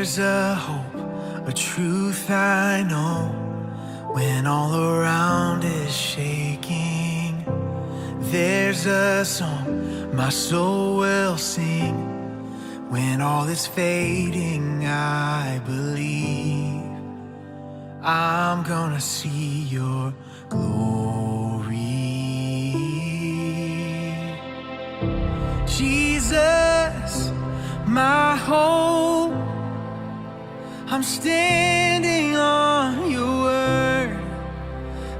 There's a hope, a truth I know when all around is shaking. There's a song my soul will sing when all is fading. I believe I'm gonna see your glory. Jesus, my hope. I'm standing on your word.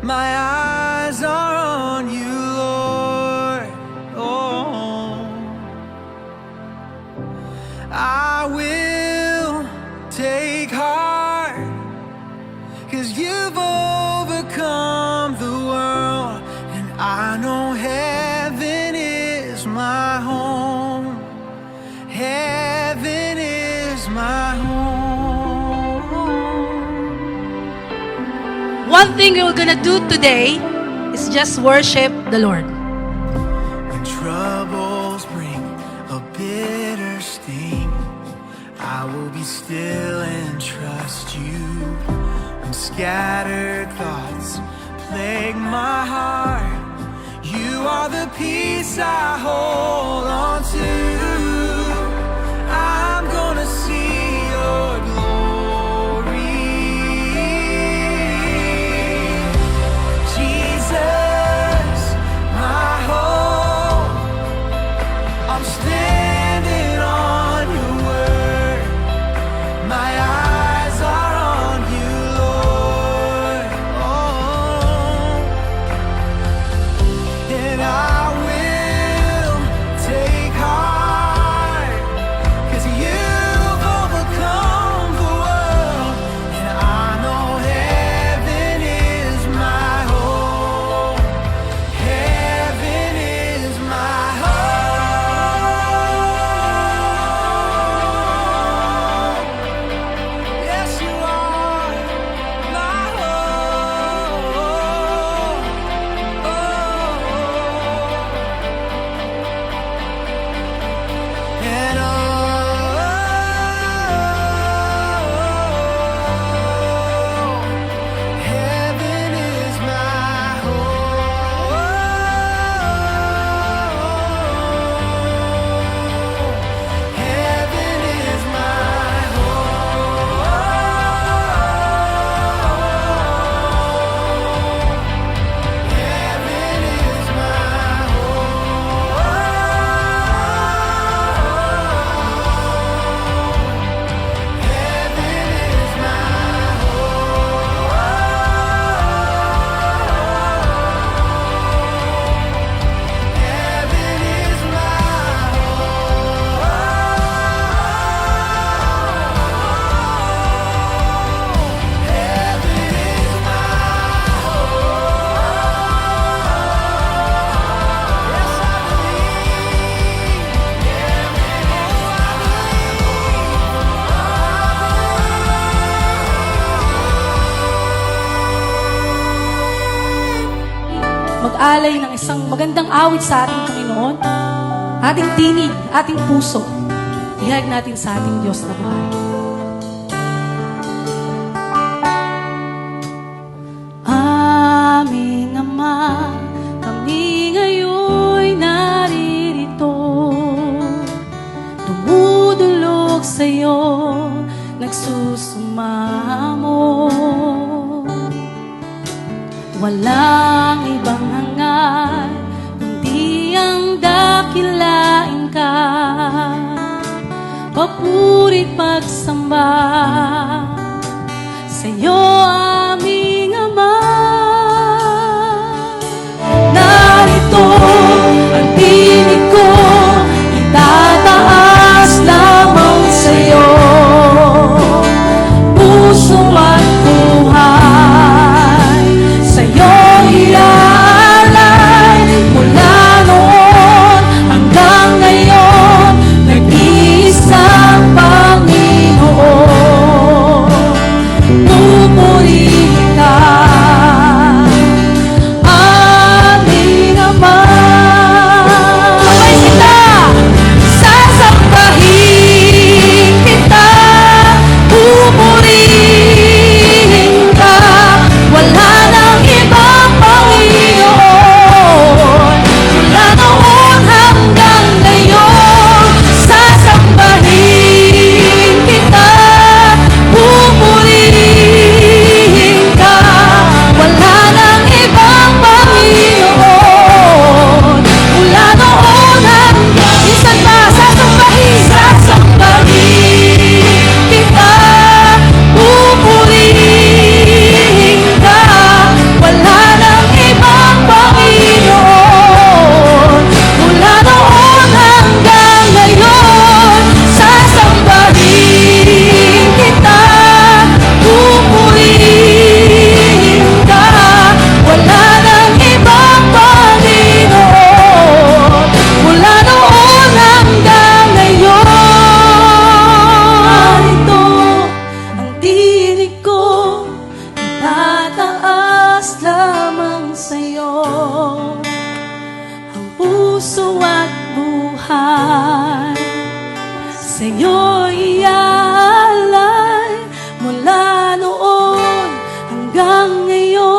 My eyes are on you, Lord. Oh, I will take heart, cause you've overcome the world, and I know heaven is my home. Heaven is my home. One thing we're gonna do today is just worship the Lord. When troubles bring a bitter sting, I will be still and trust you. When scattered thoughts plague my heart, you are the peace I hold Mag-alay ng isang magandang awit sa ating Panginoon. Ating tinig, ating puso. Ihag natin sa ating Diyos na buhay. Aming Ama, kami ngayon'y naririto. Dumudulog sa'yo, nagsusumamo. Walang ibang hangal, kundi ang dakilain ka. Papuri't pagsamba sa'yo aming hanggang ngayon.